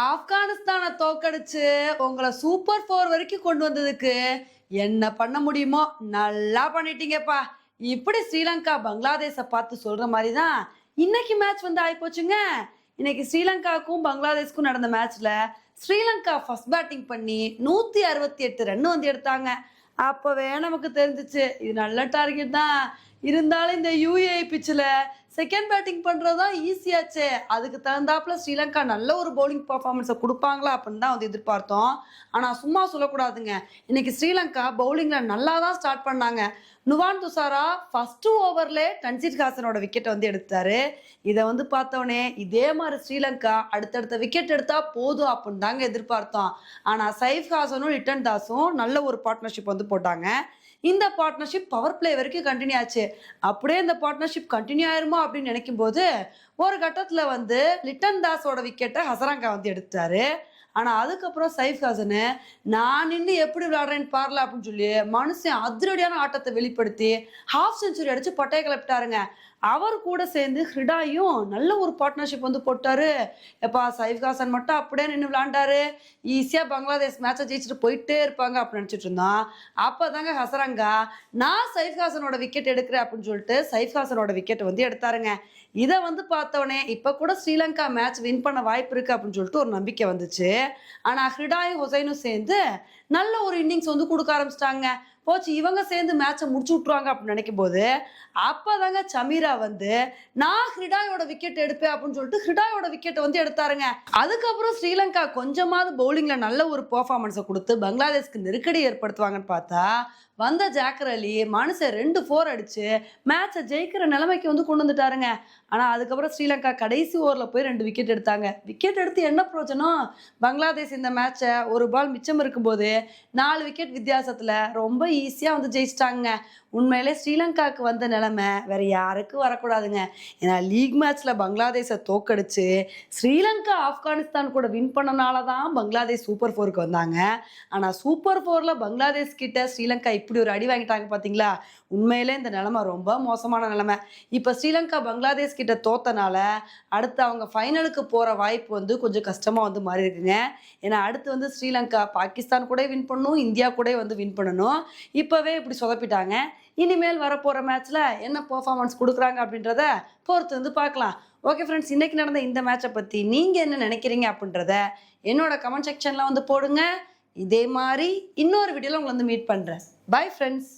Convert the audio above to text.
ஆப்கானிஸ்தானை தோக்கடிச்சு உங்களை super four வரைக்கும் கொண்டு வந்ததுக்கு என்ன பண்ண முடியுமோ நல்லா பண்ணிட்டீங்கப்பா. இப்படி ஸ்ரீலங்கா பங்களாதேஷை பார்த்து சொல்ற மாதிரி தான் இன்னைக்கு மேட்ச் வந்து ஆயிப்போச்சுங்க. இன்னைக்கு ஸ்ரீலங்காவுக்கும் பங்களாதேஷ்க்கும் நடந்த மேட்ச்ல ஸ்ரீலங்கா ஃபர்ஸ்ட் பேட்டிங் பண்ணி நூத்தி அறுபத்தி எட்டு ரன் வந்து எடுத்தாங்க. அப்பவே நமக்கு தெரிஞ்சிச்சு இது நல்ல டார்கெட் தான். இருந்தாலும் இந்த யூஏஐ பிச்சில் செகண்ட் பேட்டிங் பண்ணுறது தான் ஈஸியாச்சே அதுக்கு தகுந்தாப்புல ஸ்ரீலங்கா நல்ல ஒரு பவுலிங் பர்ஃபார்மன்ஸை கொடுப்பாங்களா அப்படின்னு தான் வந்து எதிர்பார்த்தோம். ஆனால் சும்மா சொல்லக்கூடாதுங்க. இன்னைக்கு ஸ்ரீலங்கா பவுலிங்கில் நல்லா தான் ஸ்டார்ட் பண்ணாங்க. நுவான் துசாரா ஃபஸ்ட்டு ஓவரில் டன்சிட் ஹாசனோட விக்கெட்டை வந்து எடுத்தாரு. இதை வந்து பார்த்தோன்னே இதே மாதிரி ஸ்ரீலங்கா அடுத்தடுத்த விக்கெட் எடுத்தால் போதும் அப்படின்னு தாங்க எதிர்பார்த்தோம். ஆனால் சைஃப் ஹாசனும் ரிட்டன் தாஸும் நல்ல ஒரு பார்ட்னர்ஷிப் வந்து போட்டாங்க. இந்த பார்ட்னர்ஷிப் பவர் பிளே வரைக்கும் கண்டினியூ ஆச்சு. அப்படியே இந்த பார்ட்னர்ஷிப் கண்டினியூ ஆயிருமா அப்படின்னு நினைக்கும் போது ஒரு கட்டத்தில் வந்து லிட்டன் தாஸோட விக்கெட்டை ஹசரங்கா வந்து எடுத்தாரு ஆனால் அதுக்கப்புறம் சைஃப் ஹாசனு நான் நின்று எப்படி விளையாடுறேன்னு பாரல அப்படின்னு சொல்லி மனுஷன் அதிரடியான ஆட்டத்தை வெளிப்படுத்தி ஹாஃப் செஞ்சுரி அடிச்சு பட்டையை கிளப்பிட்டாருங்க. அவர் கூட சேர்ந்து ஹிடாயும் நல்ல ஒரு பார்ட்னர்ஷிப் வந்து போட்டாரு. எப்பா சைஃப் ஹாசன் மட்டும் அப்படியே நின்று விளாண்டாரு ஈஸியாக பங்களாதேஷ் மேட்சை ஜெயிச்சுட்டு போயிட்டே இருப்பாங்க அப்படின்னு நினச்சிட்டு இருந்தான். அப்போ தாங்க ஹசரங்கா நான் சைஃப் ஹாசனோட விக்கெட் எடுக்கிறேன் அப்படின்னு சொல்லிட்டு சைஃப் ஹாசனோட விக்கெட் வந்து எடுத்தாருங்க. இதை வந்து பார்த்தோன்னே இப்போ கூட ஸ்ரீலங்கா மேட்ச் வின் பண்ண வாய்ப்பு இருக்குது அப்படின்னு சொல்லிட்டு ஒரு நம்பிக்கை வந்துச்சு. ஆனால் ஹிடாயும் ஹுசைனும் சேர்ந்து நல்ல ஒரு இன்னிங்ஸ் வந்து கொடுக்க ஆரம்பிச்சிட்டாங்க. போச்சு இவங்க சேர்ந்து மேட்சை முடிச்சு விட்ருவாங்க அப்படின்னு நினைக்கும் போது அப்போதாங்க சமீரா வந்து நான் ஹிடாயோட விக்கெட் எடுப்பேன் அப்படின்னு சொல்லிட்டு ஹிடாயோட விக்கெட்டை வந்து எடுத்தாருங்க. அதுக்கப்புறம் ஸ்ரீலங்கா கொஞ்சமாவது பவுலிங்ல நல்ல ஒரு பர்ஃபார்மன்ஸை கொடுத்து பங்களாதேஷ்க்கு நெருக்கடி ஏற்படுத்துவாங்கன்னு பார்த்தா வந்த ஜாக்கர் அலி மனுஷன் ரெண்டு ஃபோர் அடிச்சு மேட்சை ஜெயிக்கிற நிலைமைக்கு வந்து கொண்டு வந்துட்டாருங்க. ஆனால் அதுக்கப்புறம் ஸ்ரீலங்கா கடைசி ஓவரில் போய் ரெண்டு விக்கெட் எடுத்தாங்க. விக்கெட் எடுத்து என்ன பிரோஜனம் பங்களாதேஷ் இந்த மேட்சை ஒரு பால் மிச்சம் இருக்கும்போது நாலு விக்கெட் வித்தியாசத்தில் ரொம்ப ஈஸியாக வந்து ஜெயிச்சிட்டாங்க. உண்மையிலே ஸ்ரீலங்காவுக்கு வந்த நிலைமை வேற யாருக்கும் வரக்கூடாதுங்க. ஏன்னா லீக் மேட்ச்சில் பங்களாதேஷை தோக்கடிச்சு ஸ்ரீலங்கா ஆப்கானிஸ்தான் கூட வின் பண்ணனால தான் பங்களாதேஷ் சூப்பர் ஃபோருக்கு வந்தாங்க. ஆனால் சூப்பர் ஃபோரில் பங்களாதேஷ் கிட்ட ஸ்ரீலங்கா இப்போ இப்படி ஒரு அடி வாங்கிட்டாங்க பார்த்தீங்களா உண்மையிலே இந்த நிலமை ரொம்ப மோசமான நிலமை. இப்போ ஸ்ரீலங்கா பங்களாதேஷ் கிட்ட தோத்தனால அடுத்து அவங்க ஃபைனலுக்கு போகிற வாய்ப்பு வந்து கொஞ்சம் கஷ்டமாக வந்து மாறி இருக்குங்க ஏன்னா அடுத்து வந்து ஸ்ரீலங்கா பாகிஸ்தான் கூட வின் பண்ணணும் இந்தியா கூட வந்து வின் பண்ணணும். இப்போவே இப்படி சொதப்பிட்டாங்க. இனிமேல் வரப்போகிற மேட்ச்சில் என்ன பர்ஃபார்மன்ஸ் கொடுக்குறாங்க அப்படின்றத பொறுத்து வந்து பார்க்கலாம். ஓகே ஃப்ரெண்ட்ஸ் இன்றைக்கி நடந்த இந்த மேட்சை பற்றி நீங்கள் என்ன நினைக்கிறீங்க அப்படின்றத என்னோட கமெண்ட் செக்ஷனில் வந்து போடுங்க. இதே மாதிரி இன்னொரு வீடியோவில் உங்களை வந்து மீட் பண்ணுறேன் பை ஃப்ரெண்ட்ஸ்